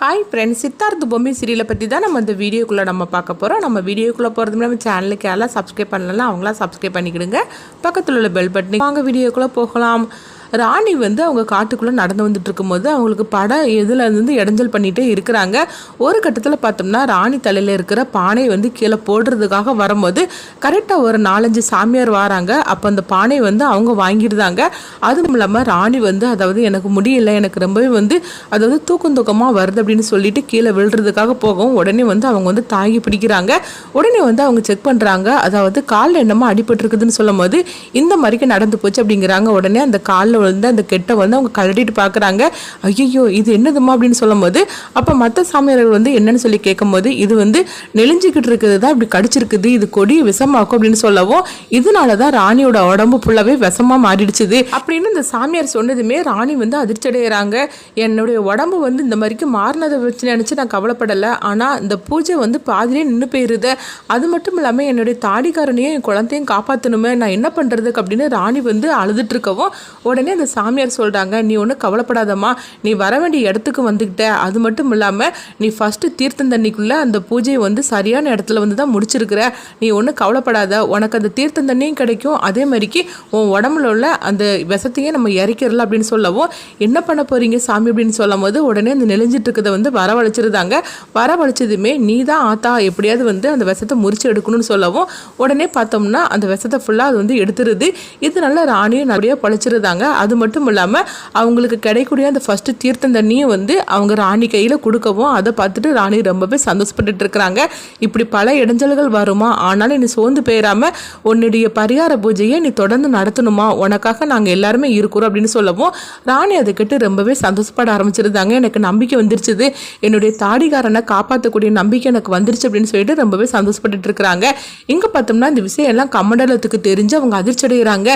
Hi friends Siddharth பொம்மை சீரியலை பற்றி தான் நம்ம இந்த வீடியோக்குள்ளே நம்ம பார்க்க போகிறோம் நம்ம வீடியோக்குள்ளே போகிறது நம்ம சேனலுக்கு யாரெல்லாம் சப்ஸ்கிரைப் பண்ணலாம் அவங்களாம் சப்ஸ்கிரைப் பண்ணிக்கிடுங்க. பக்கத்தில் உள்ள பெல் பட்டனி வாங்க வீடியோக்குள்ளே போகலாம். ராணி வந்து அவங்க காட்டுக்குள்ளே நடந்து வந்துட்டு இருக்கும்போது அவங்களுக்கு படம் இதில் இருந்து இடைஞ்சல் பண்ணிகிட்டே இருக்கிறாங்க. ஒரு கட்டத்தில் பார்த்தோம்னா ராணி தலையில் இருக்கிற பானை வந்து கீழே போடுறதுக்காக வரும்போது கரெக்டாக ஒரு நாலஞ்சு சாமியார் வராங்க. அப்போ அந்த பானை வந்து அவங்க வாங்கிடுதாங்க. அதுவும் இல்லாமல் ராணி வந்து அதாவது எனக்கு முடியல எனக்கு ரொம்பவே வந்து அதாவது தூக்கம் தூக்கமாக வருது அப்படின்னு சொல்லிட்டு கீழே விழுறதுக்காக போகவும் உடனே வந்து அவங்க வந்து தாங்கி பிடிக்கிறாங்க. உடனே வந்து அவங்க செக் பண்ணுறாங்க அதாவது காலில் என்னமோ அடிபட்டுருக்குதுன்னு சொல்லும் போது இந்த மாதிரிக்கு நடந்து போச்சு அப்படிங்கிறாங்க. உடனே அந்த காலில் வந்து அந்த கெட்டை வந்து அவங்க கழட்டிட்டு பார்க்குறாங்க ஐயோ இது என்னதுமா அப்படின்னு சொல்லும் போது அப்போ மற்ற சாமியார்கள் வந்து என்னன்னு சொல்லி கேட்கும்போது இது வந்து நெளிஞ்சிக்கிட்டு இருக்குது தான் இப்படி கடிச்சிருக்குது இது கொடி விஷமாக்கும் அப்படின்னு சொல்லவும் இதனால தான் ராணியோட உடம்பு ஃபுல்லாகவே விஷமாக மாறிடுச்சுது அப்படின்னு இந்த சாமியார் சொன்னதுமே ராணி வந்து அதிர்ச்சி அடைகிறாங்க என்னுடைய உடம்பு வந்து இந்த மாதிரிக்கு மாறினதை வச்சு நினச்சி நான் கவலைப்படலை. ஆனால் இந்த பூஜை வந்து பாதிலே நின்று போயிருது. அது மட்டும் இல்லாமல் என்னுடைய தாடிக்காரனையும் என் குழந்தையும் காப்பாற்றணுமே நான் என்ன பண்ணுறதுக்கு அப்படின்னு ராணி வந்து அழுதுட்டு இருக்கவும் உடனே அந்த சாமியார் சொல்கிறாங்க நீ ஒன்றும் கவலைப்படாதம்மா. நீ வர வேண்டிய இடத்துக்கு வந்துக்கிட்ட. அது மட்டும் இல்லாமல் நீ ஃபஸ்ட்டு தீர்த்தம் தண்ணிக்குள்ளே அந்த பூஜையை வந்து சரியான இடத்துல வந்து தான் முடிச்சிருக்கிற. நீ ஒன்றும் கவலைப்படாத. உனக்கு அந்த தீர்த்தம் தண்ணியும் கிடைக்கும். அதே மாதிரிக்கு உன் உடம்புல உள்ள அந்த விஷத்தையே நம்ம இறக்கிறல அப்படின்னு சொல்லவும் என்ன பண்ண போகிறீங்க சாமி? அப்படின்னு சொல்லும் போது உடனே அந்த நெளிஞ்சிட்டு இருக்கிறத வந்து வரவழைச்சிருந்தாங்க. வரவழைச்சதுமே நீ தான் ஆத்தா. எப்படியாவது வந்து அந்த விஷத்தை முறிச்சு எடுக்கணும்னு சொல்லவும் உடனே பார்த்தோம்னா அந்த விஷத்தை ஃபுல்லாக அது வந்து எடுத்துருது. இதனால ராணியும் நிறைய பழிச்சிருந்தாங்க. அது மட்டும் இல்லாமல் அவங்களுக்கு கிடைக்கக்கூடிய அந்த ஃபஸ்ட்டு தீர்த்தம் தண்ணியும் வந்து அவங்க ராணி கையில் கொடுக்கவும் அதை பார்த்துட்டு ராணி ரொம்பவே சந்தோஷப்பட்டுட்டு இருக்கிறாங்க. இப்படி பல இடைஞ்சல்கள் வருமா? ஆனாலும் நீ சோர்ந்து போயிடாமல் உன்னுடைய பரிகார பூஜையை நீ தொடர்ந்து நடத்தணுமா? உனக்காக நாங்கள் எல்லாருமே இருக்கிறோம் அப்படின்னு சொல்லவும் ராணி அதை கேட்டு ரொம்பவே சந்தோஷப்பட ஆரம்பிச்சிருந்தாங்க. எனக்கு நம்பிக்கை வந்துருச்சுது. என்னுடைய தாடிகாரனை காப்பாற்றக்கூடிய நம்பிக்கை எனக்கு வந்துருச்சு அப்படின்னு சொல்லிட்டு ரொம்பவே சந்தோஷப்பட்டுட்டு இருக்கிறாங்க. இங்கே பார்த்தோம்னா இந்த விஷயம் எல்லாம் கமண்டலத்துக்கு தெரிஞ்சு அவங்க அதிர்ச்சி அடைகிறாங்க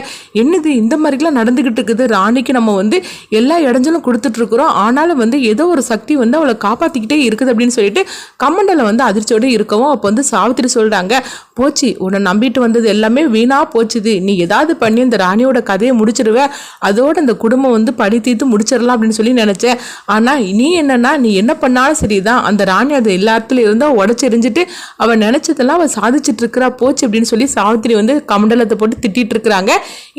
என்னது இந்த மாதிரிலாம் நடந்துகிட்டு இருக்குது? ராணிக்கு நம்ம வந்து எல்லா இடைஞ்சலும் கொடுத்துட்ருக்குறோம். ஆனாலும் வந்து ஏதோ ஒரு சக்தி வந்து அவளை காப்பாற்றிக்கிட்டே இருக்குது அப்படின்னு சொல்லிட்டு கமண்டலம் வந்து அதிர்ச்சியோடு இருக்கவும் அப்போ வந்து சாவித்திரி சொல்கிறாங்க போச்சு. உன்னை நம்பிட்டு வந்தது எல்லாமே வீணாக போச்சுது. நீ ஏதாவது பண்ணி அந்த ராணியோட கதையை முடிச்சிருவ. அதோட அந்த குடும்பம் வந்து படி தீர்த்து முடிச்சிடலாம் அப்படின்னு சொல்லி நினச்சேன். ஆனால் நீ என்னன்னா நீ என்ன பண்ணாலும் சரிதான். அந்த ராணி அது எல்லா இடத்துல இருந்தால் உடச்சி எரிஞ்சிட்டு அவள் நினச்சதெல்லாம் அவள் சாதிச்சிட்டு இருக்கிறா போச்சு அப்படின்னு சொல்லி சாவித்திரி வந்து கமண்டலத்தை போட்டு திட்டிட்டு இருக்கிறாங்க.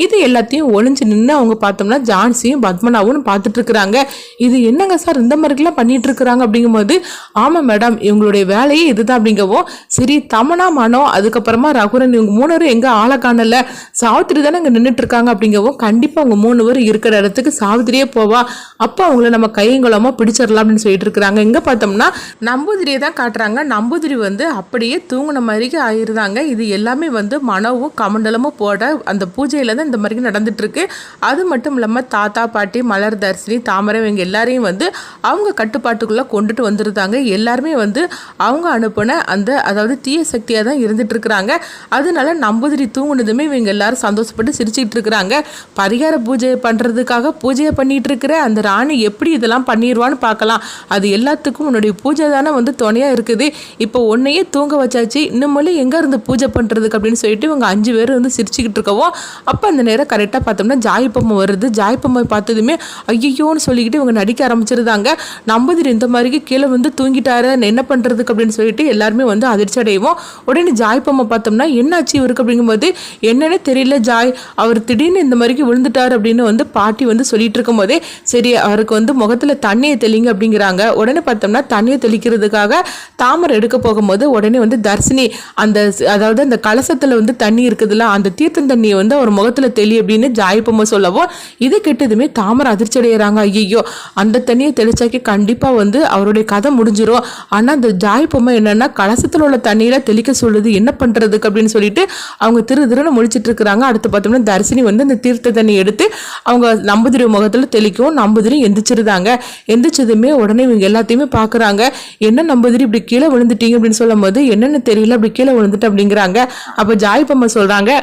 இது எல்லாத்தையும் ஒளிஞ்சு நின்று அவங்க பார்த்தோம்னா ஜான்சியும் பத்மனாவும் பார்த்துட்டு இருக்கிறாங்க. இது என்னங்க சார் இந்த மாதிரிலாம் பண்ணிட்டு இருக்கிறாங்க அப்படிங்கும்போது ஆமாம் மேடம் இவங்களுடைய வேலையே இதுதான் அப்படிங்கவும் சரி தமனா மனோ அதுக்கப்புறமா ரகுரன் இவங்க மூணு பேரும் எங்கே ஆளை காணல? சாவித்திரி தானே இங்கே நின்றுட்டு இருக்காங்க அப்படிங்கவும் கண்டிப்பாக அவங்க மூணு பேரும் இருக்கிற இடத்துக்கு சாவித்திரியே போவா. அப்போ அவங்கள நம்ம கையங்குளமாக பிடிச்சிடலாம் அப்படின்னு சொல்லிட்டு இருக்கிறாங்க. எங்கே பார்த்தோம்னா நம்பூதிரியை தான் காட்டுறாங்க. நம்பூதிரி வந்து அப்படியே தூங்கின மாதிரிக்கு ஆயிருந்தாங்க. இது எல்லாமே வந்து மனவும் கமண்டலமும் போட அந்த பூஜையில் தான் இந்த மாதிரி நடந்துட்டுருக்கு அது மட்டும் இல்லாமல் தாத்தா பாட்டி மலர் தர்சினி தாமரை இவங்க எல்லாரையும் வந்து அவங்க கட்டுப்பாட்டுக்குள்ளே கொண்டுட்டு வந்துருந்தாங்க. எல்லாருமே வந்து அவங்க அனுப்பின அந்த அதாவது தீய சக்தியாக தான் இருந்துட்டு இருக்கிறாங்க அதனால நம்பதிரி தூங்குனதுமே இவங்க எல்லாரும் சந்தோஷப்பட்டு சிரிச்சுட்டு இருக்கிறாங்க. பரிகார பூஜை பண்ணுறதுக்காக பூஜையை பண்ணிட்டு இருக்கிற அந்த ராணி எப்படி இதெல்லாம் பண்ணிடுவான்னு பார்க்கலாம். அது எல்லாத்துக்கும் உன்னுடைய பூஜை தானே வந்து துணையாக இருக்குது. இப்போ உன்னையே தூங்க வச்சாச்சு. இன்னும் எங்கே இருந்து பூஜை பண்ணுறதுக்கு அப்படின்னு சொல்லிட்டு இவங்க அஞ்சு பேர் வந்து சிரிச்சுக்கிட்டு இருக்கவும் அப்போ அந்த நேரம் கரெக்டாக பார்த்தோம்னா ஜாய்ப்பம்மை வருது. ஜாய்ப்பம்மை பார்த்ததுமே ஐயோன்னு சொல்லிக்கிட்டு இவங்க நடிக்க ஆரம்பிச்சிருந்தாங்க. நம்பதிரி இந்த மாதிரிக்கு கீழே வந்து தூங்கிட்டாரு என்ன பண்ணுறதுக்கு அப்படின்னு சொல்லிட்டு எல்லாருமே வந்து அதிர்ச்சி அடைவோம் உடனே ஜாய் அனுப்பமா பார்த்தோம்னா என்னாச்சு இவருக்கு அப்படிங்கும்போது என்னன்னே தெரியல ஜாய். அவர் திடீர்னு இந்த மாதிரிக்கு விழுந்துட்டார் அப்படின்னு வந்து பாட்டி வந்து சொல்லிட்டு இருக்கும்போதே சரி அவருக்கு வந்து முகத்தில் தண்ணியை தெளிங்க அப்படிங்கிறாங்க. உடனே பார்த்தோம்னா தண்ணியை தெளிக்கிறதுக்காக தாமரை எடுக்க போகும்போது உடனே வந்து தர்சினி அந்த அதாவது அந்த கலசத்தில் வந்து தண்ணி இருக்குதுல்ல அந்த தீர்த்தம் தண்ணியை வந்து அவர் முகத்தில் தெளி அப்படின்னு ஜாய்ப்பம்மா சொல்லவும் இதை கெட்டதுமே தாமரை அதிர்ச்சி அடைகிறாங்க ஐயோ அந்த தண்ணியை தெளிச்சாக்கி கண்டிப்பாக வந்து அவருடைய கதை முடிஞ்சிடும் ஆனால் அந்த ஜாய்ப்பம்மா என்னென்னா கலசத்தில் உள்ள தண்ணியில் தெளிக்க சொல்லுது. என்ன பண்ணுறதுக்கு அப்படின்னு சொல்லிட்டு அவங்க திரு திருன்னு முழிச்சிட்டு இருக்கிறாங்க. அடுத்து பார்த்தோம்னா தரிசினி வந்து அந்த தீர்த்த தண்ணி எடுத்து அவங்க நம்புதிரி முகத்தில் தெளிக்கவும் நம்புதிரி எந்திரிச்சிருந்தாங்க. எந்திரிச்சதுமே உடனே இவங்க எல்லாத்தையுமே பார்க்குறாங்க என்ன நம்புதிரி இப்படி கீழே விழுந்துட்டீங்க அப்படின்னு சொல்லும் போது என்னென்னு தெரியல அப்படி கீழே விழுந்துட்டு அப்படிங்கிறாங்க. அப்போ ஜாய்ப்பம்மா சொல்கிறாங்க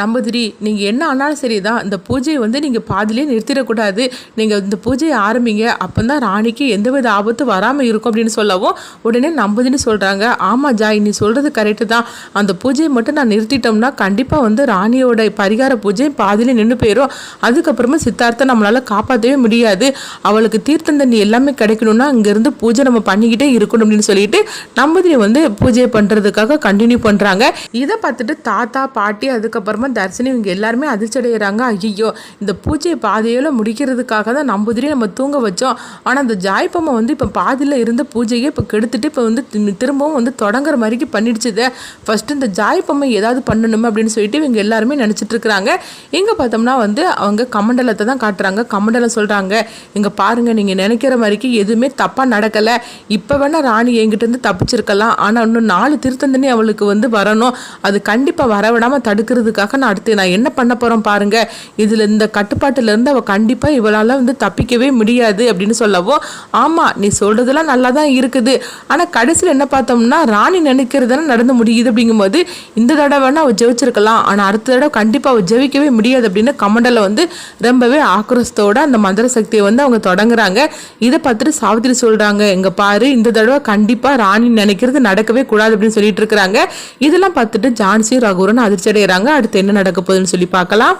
நம்பதிரி நீங்கள் என்ன ஆனாலும் சரி தான் இந்த பூஜையை வந்து நீங்கள் பாதிலே நிறுத்திடக்கூடாது. நீங்கள் இந்த பூஜையை ஆரம்பிங்க. அப்போ தான் ராணிக்கு எந்தவித ஆபத்து வராமல் இருக்கும் அப்படின்னு சொல்லவும் உடனே நம்புதின்னு சொல்கிறாங்க ஆமாம் ஜாய் நீ சொல்கிறது கரெக்டு தான். அந்த பூஜையை மட்டும் நான் நிறுத்திட்டோம்னா கண்டிப்பாக வந்து ராணியோட பரிகார பூஜை பாதியிலே நின்று போயிடும் அதுக்கப்புறமா சித்தார்த்தை நம்மளால் காப்பாற்றவே முடியாது. அவளுக்கு தீர்த்தம் தண்ணி எல்லாமே கிடைக்கணும்னா இங்கேருந்து பூஜை நம்ம பண்ணிக்கிட்டே இருக்கணும் அப்படின்னு சொல்லிட்டு நம்பதிரி வந்து பூஜையை பண்ணுறதுக்காக கண்டினியூ பண்ணுறாங்க இதை பார்த்துட்டு தாத்தா பாட்டி அதுக்கப்புறமா தர்ஷினி இவங்க எல்லாருமே அதிர்ச்சி அடைகிறாங்க ஐயோ இந்த பூஜையை பாதையில் முடிக்கிறதுக்காக தான் நம்பூதிரி நம்ம தூங்க வச்சோம். ஆனால் அந்த ஜாய்ப்பம்மை வந்து இப்போ பாதியில் இருந்த பூஜையை இப்போ கெடுத்துட்டு இப்போ வந்து திரும்பவும் வந்து தொடங்குற மாதிரிக்கு பண்ணிடுச்சுதே. ஃபஸ்ட்டு இந்த ஜாய்ப்பம்மை ஏதாவது பண்ணணுமே அப்படின்னு சொல்லிட்டு இவங்க எல்லாருமே நினச்சிட்டு இருக்கிறாங்க. இங்கே பார்த்தோம்னா வந்து அவங்க கமண்டலத்தை தான் காட்டுறாங்க. கமண்டலம் சொல்கிறாங்க இங்கே பாருங்கள் நீங்கள் நினைக்கிற மாதிரிக்கு எதுவுமே தப்பாக நடக்கலை. இப்போ வேணால் ராணி என்கிட்ட இருந்து தப்பிச்சிருக்கலாம். ஆனால் இன்னும் நாலு திருத்தந்தனி அவளுக்கு வந்து வரணும். அது கண்டிப்பாக வரவிடாமல் தடுக்கிறதுக்காக நான் அடுத்து நான் என்ன பண்ண போகிறோம் பாருங்க. இதில் இந்த கட்டுப்பாட்டிலேருந்து அவள் கண்டிப்பாக இவளால் வந்து தப்பிக்கவே முடியாது அப்படின்னு சொல்லவும் ஆமாம் நீ சொல்கிறதெல்லாம் நல்லா தான் இருக்குது. ஆனால் கடைசியில் என்ன பார்த்தோம்னா ராணி நினைக்கிறதுனா நடந்து முடியுது அப்படிங்கும்போது இந்த தடவைனா அவள் ஜெயிச்சிருக்கலாம். ஆனால் அடுத்த தடவை கண்டிப்பாக அவள் ஜெயிக்கவே முடியாது அப்படின்னு கமண்டல வந்து ரொம்பவே ஆக்ரோஷத்தோட அந்த மந்திர சக்தியை வந்து அவங்க தொடங்குறாங்க. இதை பார்த்துட்டு சாவித்திரி சொல்கிறாங்க எங்க பாரு இந்த தடவை கண்டிப்பாக ராணி நினைக்கிறது நடக்கவே கூடாது அப்படின்னு சொல்லிட்டு இருக்கிறாங்க. இதெல்லாம் பார்த்துட்டு ஜான்சி ரகுரன் அதிர்ச்சி அடைகிறாங்க அடுத்து என்ன நடக்க போகுதுன்னு சொல்லி பார்க்கலாம்.